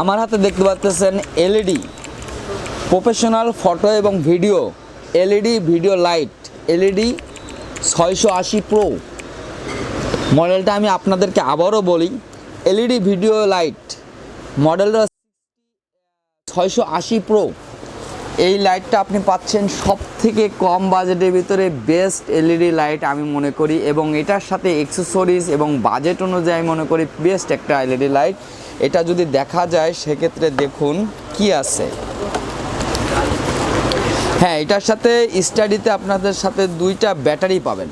আমার হাতে দেখতে পাচ্ছেন এলইডি, প্রফেশনাল ফটো এবং video, LED, video light, LED ছয়শো আশি প্রো। মডেলটা আমি আপনাদেরকে আবারও বলি, এলইডি, ভিডিও লাইট, মডেলটা ছয়শো আশি প্রো। এই লাইটটা আপনি পাচ্ছেন সব থেকে কম বাজেটের ভিতরে বেস্ট এলইডি লাইট আমি মনে করি এবং এটার সাথে এক্সেসরিজ এবং বাজেট অনুযায়ী মনে করি বেস্ট একটা এলইডি লাইট এটা যদি দেখা যায়, সেক্ষেত্রে দেখুন কি আছে। হ্যাঁ এটার সাথে স্টাডিতে আপনাদের সাথে দুইটা ব্যাটারি পাবেন।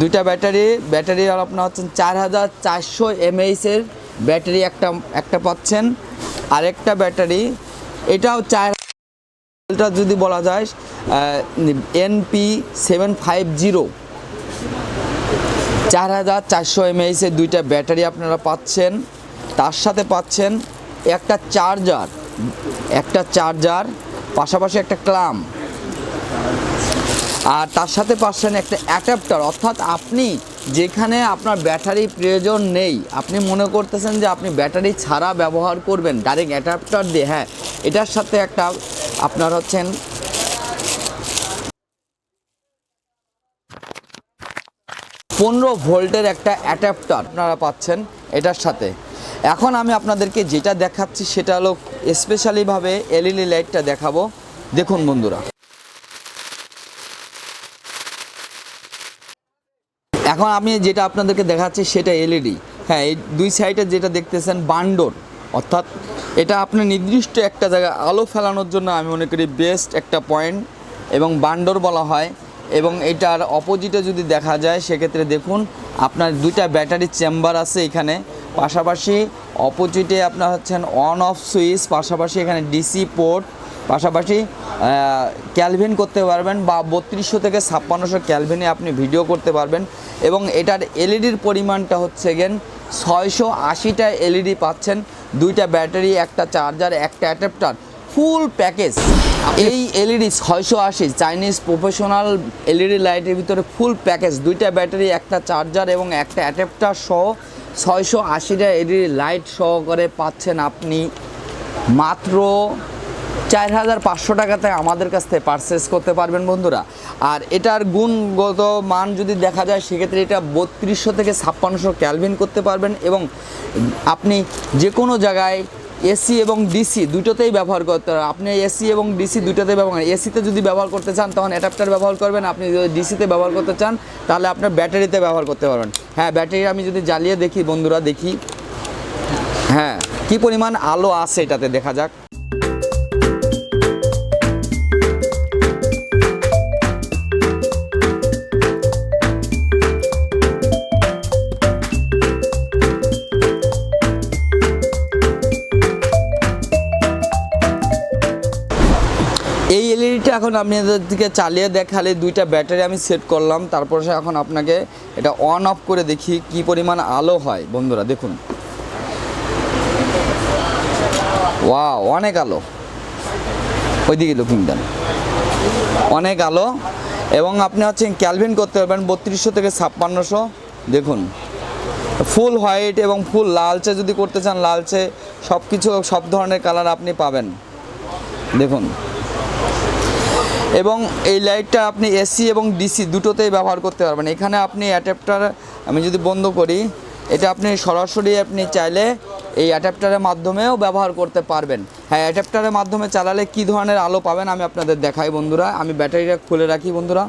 দুইটা ব্যাটারি ব্যাটারি আপনার হচ্ছেন চার হাজার চারশো এমএইচের ব্যাটারি একটা একটা পাচ্ছেন। আরেকটা ব্যাটারি এটাও চার এটা যদি বলা যায় এনপি সেভেন ফাইভ জিরো চার হাজার চারশো এমএইচের দুইটা ব্যাটারি আপনারা পাচ্ছেন, তার সাথে পাচ্ছেন একটা চার্জার একটা চার্জার পাশাপাশি একটা ক্লাম আর তার সাথে পাচ্ছেন একটা অ্যাডাপ্টার। অর্থাৎ আপনি যেখানে আপনার ব্যাটারি প্রয়োজন নেই, আপনি মনে করতেছেন যে আপনি ব্যাটারি ছাড়া ব্যবহার করবেন ডাইরেক্ট অ্যাডাপ্টার দিয়ে হ্যাঁ। এটার সাথে একটা আপনার হচ্ছেন পনেরো ভোল্টের একটা অ্যাডাপ্টার আপনারা পাচ্ছেন এটার সাথে। এখন আমি আপনাদেরকে যেটা দেখাচ্ছি সেটা হলো স্পেশালিভাবে এলইডি লাইটটা দেখাবো। দেখুন বন্ধুরা। এখন আমি যেটা আপনাদেরকে দেখাচ্ছি সেটা এলইডি হ্যাঁ এই দুই সাইডে যেটা দেখতেছেন বান্ডর। অর্থাৎ এটা আপনি নির্দিষ্ট একটা জায়গায় আলো ফেলানোর জন্য আমি মনে করি বেস্ট একটা পয়েন্ট এবং বান্ডর বলা হয়। এবং এটার অপোজিটে যদি দেখা যায়, সেক্ষেত্রে দেখুন আপনার দুইটা ব্যাটারি চেম্বার আছে এখানে। পাশাপাশি অপোজিটে আপনার হচ্ছেন অন অফ সুইচ পাশাপাশি এখানে ডিসি পোর্ট পাশাপাশি ক্যালভিন করতে পারবেন বা বত্রিশশো থেকে ছাপ্পান্নশো ক্যালভিনে আপনি ভিডিও করতে পারবেন। এবং এটার এলইডির পরিমাণটা হচ্ছে গেন ছয়শো আশিটা এলইডি পাচ্ছেন। দুইটা ব্যাটারি একটা চার্জার একটা অ্যাডাপ্টার ফুল প্যাকেজ এই এলইডি ছয়শো আশি চাইনিজ প্রফেশনাল এলইডি লাইটের ভিতরে ফুল প্যাকেজ দুইটা ব্যাটারি একটা চার্জার এবং একটা অ্যাডাপ্টার সহ ছয়শো আশিটা এলইডি লাইট সহকারে পাচ্ছেন আপনি। মাত্র চার হাজার পাঁচশো টাকাতে আমাদের কাছ থেকে পারচেস করতে পারবেন বন্ধুরা। আর এটার গুণগত মান যদি দেখা যায়, সেক্ষেত্রে এটা বত্রিশশো থেকে ছাপ্পান্নশো ক্যালভিন করতে পারবেন এবং আপনি যে কোনো জায়গায় এসি এবং ডিসি দুটোতেই ব্যবহার করতে পারবেন। আপনি এসি এবং ডিসি দুটোতেই ব্যবহার এসিতে যদি ব্যবহার করতে চান, তখন অ্যাডাপ্টার ব্যবহার করবেন। আপনি যদি ডিসিতে ব্যবহার করতে চান, তাহলে আপনার ব্যাটারিতে ব্যবহার করতে পারবেন। হ্যাঁ ব্যাটারি আমি যদি জ্বালিয়ে দেখি বন্ধুরা, দেখি। হ্যাঁ কি পরিমাণ আলো আছে এটাতে দেখা যাক। এলইডিটা এখন আপনাদের দিকে চালিয়ে দেখালে দুইটা ব্যাটারি আমি সেট করলাম, তারপর এখন আপনাকে এটা অন অফ করে দেখি কি পরিমাণ আলো হয়। বন্ধুরা, দেখুন। ওয়াও অনেক আলো। ওইদিকে লুকিং দেন। অনেক আলো। এবং আপনি হচ্ছে ক্যালভিন করতে পারবেন বত্রিশশো থেকে ছাপ্পান্নশো। দেখুন। ফুল হোয়াইট এবং ফুল লালচে যদি করতে চান, লালচে সব কিছু সব ধরনের কালার আপনি পাবেন। দেখুন। এবং এই লাইটটা আপনি এসি এবং ডিসি দুটোতেই ব্যবহার করতে পারবেন। এখানে আপনি অ্যাডাপ্টার, আমি যদি বন্ধ করি, এটা আপনি সরাসরি আপনি চাইলে এই অ্যাডাপ্টারের মাধ্যমেও ব্যবহার করতে পারবেন। হ্যাঁ অ্যাডাপ্টারের মাধ্যমে চালালে কি ধরনের আলো পাবেন আমি আপনাদের দেখাই বন্ধুরা। আমি ব্যাটারিটা খুলে রাখি বন্ধুরা।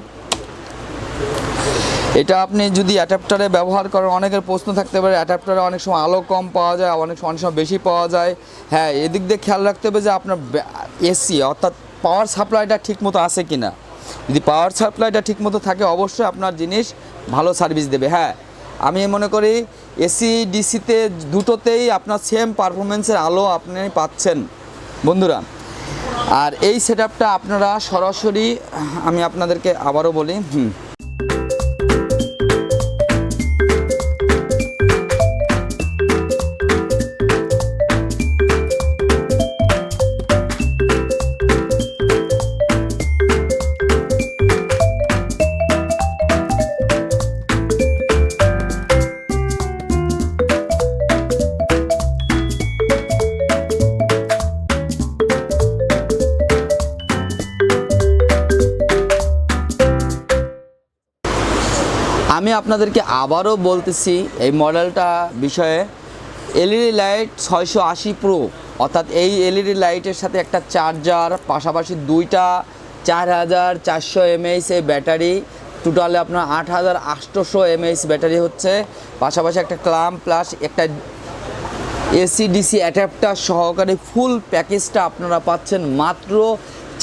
এটা আপনি যদি অ্যাডাপ্টারে ব্যবহার করেন, অনেকের প্রশ্ন থাকতে পারে, অ্যাডাপ্টারে অনেক সময় আলো কম পাওয়া যায়, অনেক সময় অনেক সময় বেশি পাওয়া যায়। হ্যাঁ এদিক দিয়ে খেয়াল রাখতে হবে যে আপনার এসি অর্থাৎ পাওয়ার সাপ্লাইটা ঠিক মতো আছে কি না যদি পাওয়ার সাপ্লাইটা ঠিক মতো থাকে, অবশ্যই আপনার জিনিস ভালো সার্ভিস দেবে। হ্যাঁ আমি মনে করি এসি ডিসিতে দুটোতেই আপনার সেম পারফরমেন্সের আলো আপনি পাচ্ছেন, বন্ধুরা। আর এই সেট আপনারা সরাসরি, আমি আপনাদেরকে আবারও বলি, হুম। আপনাদেরকে আবারও বলতেছি, এই মডেলটা বিষয়ে এলইডি লাইট ছয়শো আশি প্রো অর্থাৎ এই এলইডি লাইটের সাথে একটা চার্জার, পাশাপাশি দুইটা চার হাজার চারশো এমএইচ এই ব্যাটারি, টোটালে আপনার আট হাজার আটশোশো এমএইচ ব্যাটারি হচ্ছে, পাশাপাশি একটা ক্লাম, প্লাস একটা এসি ডিসি অ্যাডাপ্টার সহকারে ফুল প্যাকেজটা আপনারা পাচ্ছেন, মাত্র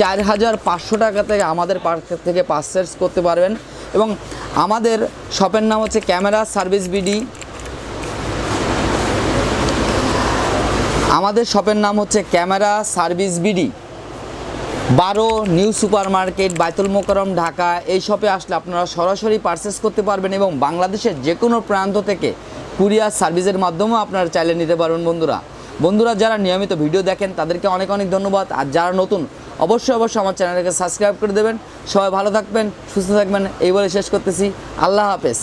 চার হাজার পাঁচশো টাকা থেকে আমাদের পার্ক থেকে পারচেস করতে পারবেন। এবং আমাদের শপের নাম হচ্ছে ক্যামেরা সার্ভিস বিডি। আমাদের শপের নাম হচ্ছে ক্যামেরা সার্ভিস বিডি। বারো new super market Baitul Mukarram Dhaka. এই শপে আসলে আপনারা সরাসরি পারচেস করতে পারবেন এবং বাংলাদেশের যে কোনো প্রান্ত থেকে কুরিয়ার সার্ভিসের মাধ্যমেও আপনারা চাইলে নিতে পারবেন বন্ধুরা। বন্ধুরা, যারা নিয়মিত ভিডিও দেখেন, তাদেরকে অনেক অনেক ধন্যবাদ। আর যারা নতুন অবশ্যই অবশ্যই আমার চ্যানেলকে সাবস্ক্রাইব করে দেবেন। সবাই ভালো থাকবেন, সুস্থ থাকবেন, এই বলে শেষ করতেছি। আল্লাহ হাফেজ।